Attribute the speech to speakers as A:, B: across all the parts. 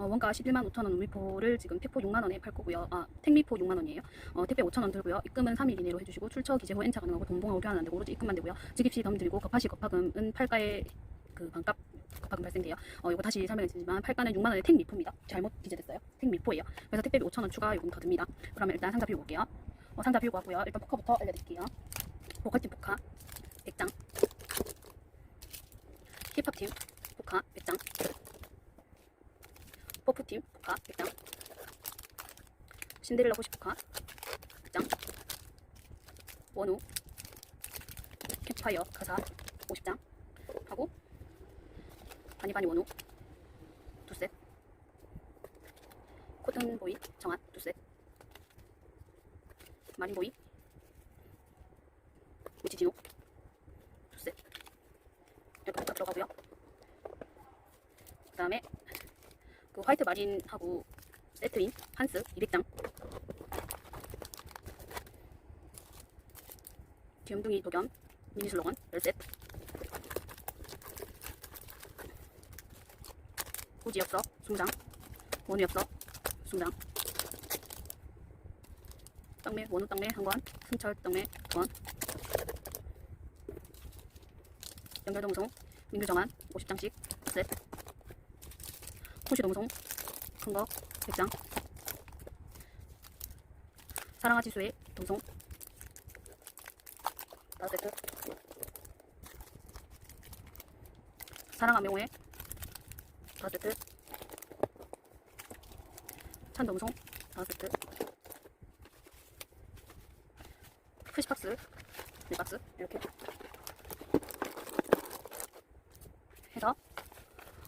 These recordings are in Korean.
A: 어, 원가 11만 5천 원 우미포를 지금 택포 6만 원에 팔 거고요. 아, 택미포 6만 원이에요. 어, 택배 5천 원 들고요. 입금은 3일 이내로 해주시고 출처 기재 후 N차 가능하고 동봉하고 교환 안 되고 오로지 입금만 되고요. 지급시 덤 들고 급하시 급파금은 팔가에 그 반값 급파금 발생돼요. 어, 이거 다시 설명해드리지만 팔가는 6만 원의 택미포입니다. 잘못 기재됐어요. 택미포예요. 그래서 택배비 5천 원 추가 요금 더 듭니다. 그러면 일단 상자 비우고 올게요. 어, 상자 비우고 왔고요. 일단 포카부터 알려드릴게요. 포카팀 포카 100장 힙합팀 포카 100장 퍼프팀 포카 100장. 신데렐라 호시 포카 100장. 원우 캠파이어 가사 50장 하고 바니바니 원우 두셋. 코튼보이 정한 두셋. 마린보이 우치지노 두셋. 이렇게 딱 들어가고요. 그 다음에 그 화이트 마린하고 세트인 한스 200장. 귀염둥이 도겸 미니 슬로건 10셋 후지엽서 20장. 원우엽서 20장. 떡매 원우 떡매 한권 순철 떡매 두권. 연결동송 민규정한 50장씩 셋 호시동송 큰거 100장. 사랑아 지 수의 동송 5세트. 사랑아 명호의 5세트. 찬동송 5세트. 푸시박스 1박스 이렇게. 해서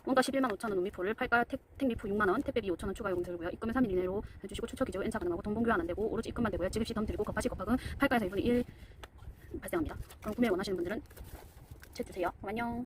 A: 원가 11만 5천 원 우미포를 팔가 택, 택미포 6만 원, 택배비 5천 원 추가 요금 들고요. 입금은 3일 이내로 해주시고 출처 기재후 N차 가능하고 동봉 교환 안 되고 오로지 입금만 되고요. 지급시 덤 드리고 급하시 급하금 팔가에서 1분의 1 발생합니다. 그럼 구매 원하시는 분들은 챗 주세요. 그럼 안녕.